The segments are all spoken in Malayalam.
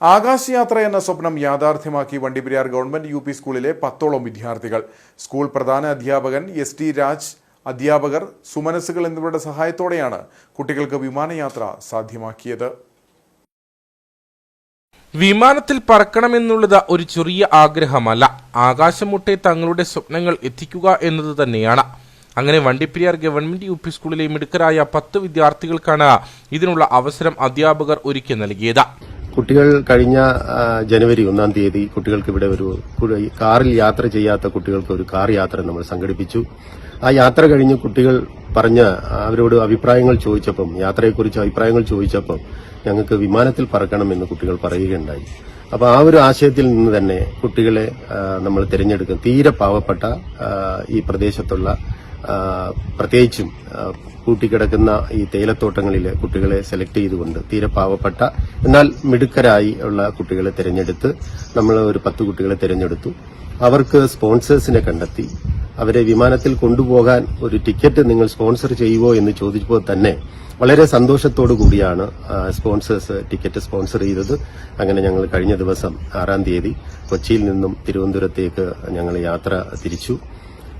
ആകാശയാത്ര എന്ന സ്വപ്നം യാഥാർത്ഥ്യമാക്കി വണ്ടിപ്പെരിയാർ ഗവൺമെന്റ് യു പി സ്കൂളിലെ പത്തോളം വിദ്യാർത്ഥികൾ. സ്കൂൾ പ്രധാന അധ്യാപകൻ എസ് ടി രാജ് അധ്യാപകർ സുമനസുകൾ എന്നിവരുടെ സഹായത്തോടെയാണ് കുട്ടികൾക്ക് വിമാനയാത്ര സാധ്യമാക്കിയത്. വിമാനത്തിൽ പറക്കണമെന്നുള്ളത് ഒരു ചെറിയ ആഗ്രഹമല്ല. ആകാശമുട്ടെ തങ്ങളുടെ സ്വപ്നങ്ങൾ എത്തിക്കുക എന്നത് തന്നെയാണ്. അങ്ങനെ വണ്ടിപ്പെരിയാർ ഗവൺമെന്റ് യു പി സ്കൂളിലെ മിടുക്കരായ പത്ത് വിദ്യാർത്ഥികൾക്കാണ് ഇതിനുള്ള അവസരം അധ്യാപകർ ഒരുക്കി നൽകിയത്. കുട്ടികൾ കഴിഞ്ഞ ജനുവരി ഒന്നാം തീയതി കുട്ടികൾക്ക് ഇവിടെ ഒരു കാറിൽ യാത്ര ചെയ്യാത്ത കുട്ടികൾക്ക് ഒരു കാർ യാത്ര നമ്മൾ സംഘടിപ്പിച്ചു. ആ യാത്ര കഴിഞ്ഞ് കുട്ടികൾ പറഞ്ഞ അവരോട് അഭിപ്രായങ്ങൾ ചോദിച്ചപ്പം യാത്രയെക്കുറിച്ച് അഭിപ്രായങ്ങൾ ചോദിച്ചപ്പം ഞങ്ങൾക്ക് വിമാനത്തിൽ പറക്കണമെന്ന് കുട്ടികൾ പറയുകയുണ്ടായി. അപ്പോൾ ആ ഒരു ആശയത്തിൽ നിന്ന് തന്നെ കുട്ടികളെ നമ്മൾ തിരഞ്ഞെടുക്കും തീരെ പാവപ്പെട്ട ഈ പ്രദേശത്തുള്ള പ്രത്യേകിച്ചും കൂട്ടിക്കിടക്കുന്ന ഈ തേയിലത്തോട്ടങ്ങളിൽ കുട്ടികളെ സെലക്ട് ചെയ്തുകൊണ്ട് തീരെ പാവപ്പെട്ട എന്നാൽ മിടുക്കരായി ഉള്ള കുട്ടികളെ തിരഞ്ഞെടുത്ത് നമ്മൾ ഒരു പത്ത് കുട്ടികളെ തിരഞ്ഞെടുത്തു. അവർക്ക് സ്പോൺസേഴ്സിനെ കണ്ടെത്തി. അവരെ വിമാനത്തിൽ കൊണ്ടുപോകാൻ ഒരു ടിക്കറ്റ് നിങ്ങൾ സ്പോൺസർ ചെയ്യുവോ എന്ന് ചോദിച്ചപ്പോൾ തന്നെ വളരെ സന്തോഷത്തോടു കൂടിയാണ് സ്പോൺസേഴ്സ് ടിക്കറ്റ് സ്പോൺസർ ചെയ്തത്. അങ്ങനെ ഞങ്ങൾ കഴിഞ്ഞ ദിവസം ആറാം തീയതി കൊച്ചിയിൽ നിന്നും തിരുവനന്തപുരത്തേക്ക് ഞങ്ങൾ യാത്ര തിരിച്ചു.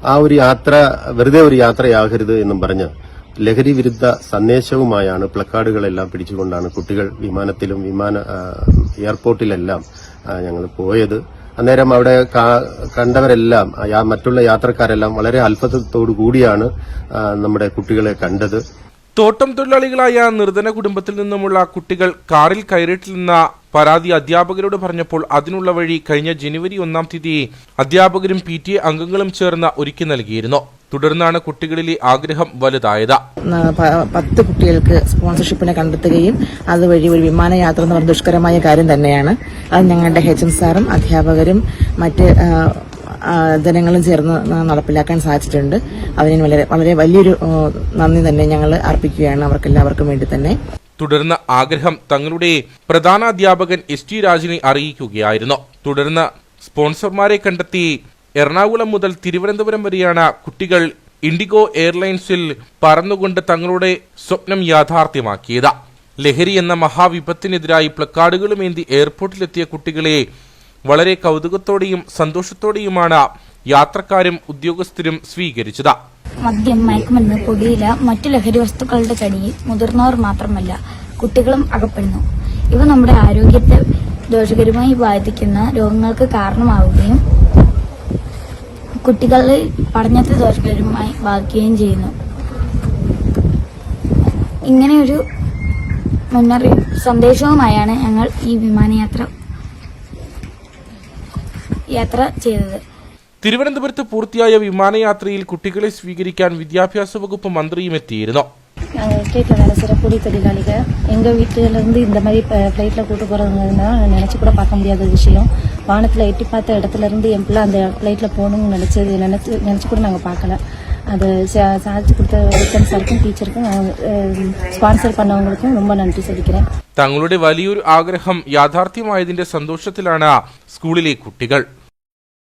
ആ ഒരു യാത്ര വെറുതെ ഒരു യാത്രയാകരുത് എന്നും പറഞ്ഞ് ലഹരി വിരുദ്ധ സന്ദേശവുമായാണ് പ്ലക്കാർഡുകളെല്ലാം പിടിച്ചുകൊണ്ടാണ് കുട്ടികൾ വിമാനത്തിലും വിമാന എയർപോർട്ടിലെല്ലാം ഞങ്ങൾ പോയത്. അന്നേരം അവിടെ കണ്ടവരെല്ലാം മറ്റുള്ള യാത്രക്കാരെല്ലാം വളരെ അത്ഭുതത്തോടു കൂടിയാണ് നമ്മുടെ കുട്ടികളെ കണ്ടത്. തോട്ടം തൊഴിലാളികളായ നിർധന കുടുംബത്തിൽ നിന്നുമുള്ള കുട്ടികൾ കാറിൽ കയറിയിട്ടില്ലെന്ന പരാതി അധ്യാപകരോട് പറഞ്ഞപ്പോൾ അതിനുള്ള വഴി കഴിഞ്ഞ ജനുവരി ഒന്നാം തീയതി അധ്യാപകരും പി ടി എ അംഗങ്ങളും ചേർന്ന് ഒരുക്കി നൽകിയിരുന്നു. തുടർന്നാണ് കുട്ടികളിലെ ആഗ്രഹം വലുതായത്. പത്ത് കുട്ടികൾക്ക് സ്പോൺസർഷിപ്പിനെ കണ്ടെത്തുകയും അതുവഴി ഒരു വിമാനയാത്ര എന്ന് പറഞ്ഞ ദുഷ്കരമായ കാര്യം തന്നെയാണ്. അത് ഞങ്ങളുടെ ഹെച്ച് എം സാറും അധ്യാപകരും മറ്റ് ജനങ്ങളും ചേർന്ന് നടപ്പിലാക്കാൻ സാധിച്ചിട്ടുണ്ട്. അതിന് വളരെ വളരെ വലിയൊരു നന്ദി തന്നെ ഞങ്ങൾ അർപ്പിക്കുകയാണ് അവർക്കെല്ലാവർക്കും വേണ്ടി തന്നെ. തുടർന്ന് ആഗ്രഹം തങ്ങളുടെ പ്രധാന അധ്യാപകൻ എസ് ടി രാജിനെ അറിയിക്കുകയായിരുന്നു. തുടർന്ന് സ്പോൺസർമാരെ കണ്ടെത്തി എറണാകുളം മുതൽ തിരുവനന്തപുരം വരെയാണ് കുട്ടികൾ ഇൻഡിഗോ എയർലൈൻസിൽ പറന്നുകൊണ്ട് തങ്ങളുടെ സ്വപ്നം യാഥാർത്ഥ്യമാക്കിയത്. ലഹരി എന്ന മഹാവിപത്തിനെതിരായി പ്ലക്കാർഡുകളുമേന്തി എയർപോർട്ടിലെത്തിയ കുട്ടികളെ വളരെ കൗതുകത്തോടെയും സന്തോഷത്തോടെയുമാണ് യാത്രക്കാരും ഉദ്യോഗസ്ഥരും സ്വീകരിച്ചത്. മദ്യം മയക്കുമരുന്ന് പൊടിയില മറ്റു ലഹരി വസ്തുക്കളുടെ കടിയിൽ മുതിർന്നവർ മാത്രമല്ല കുട്ടികളും അകപ്പെടുന്നു. ഇവ നമ്മുടെ ആരോഗ്യത്തെ ദോഷകരമായി ബാധിക്കുന്ന രോഗങ്ങൾക്ക് കാരണമാവുകയും കുട്ടികളെ പഠനത്തെ ദോഷകരമായി ബാധിക്കുകയും ചെയ്യുന്നു. ഇങ്ങനെയൊരു മുന്നറിയിപ്പ് സന്ദേശവുമായാണ് ഞങ്ങൾ ഈ വിമാനയാത്ര യാത്ര ചെയ്തത് തിരുവനന്തപുരത്ത് പൂർത്തിയായ വിമാനയാത്രയിൽ കുട്ടികളെ സ്വീകരിക്കാൻ വിദ്യാഭ്യാസ വകുപ്പ് മന്ത്രിയും എത്തിയിരുന്നു நாங்கள் ஸ்டேட்டில் வேலை செய்கிற கூலி தொழிலாளிகள் எங்கள் வீட்டிலேருந்து இந்த மாதிரி ஃப்ளைட்டில் கூட்டு போகிறவங்கன்னா நினச்சி கூட பார்க்க முடியாத விஷயம் வானத்தில் எட்டி பார்த்த இடத்துல இருந்து என் பிள்ளை அந்த ஃப்ளைட்டில் போகணும்னு நினச்சது நினச்சி நினச்சி கூட நாங்கள் பார்க்கல அது சா- சாதிச்சு கொடுத்த ஹெச்எம் சாருக்கும் டீச்சருக்கும் ஸ்பான்சர் பண்ணவங்களுக்கும் ரொம்ப நன்றி சொல்லிக்கிறேன் തങ്ങളുടെ വലിയൊരു ആഗ്രഹം യാഥാർത്ഥ്യമായതിന്റെ സന്തോഷത്തിലാണ് സ്കൂളിലെ കുട്ടികൾ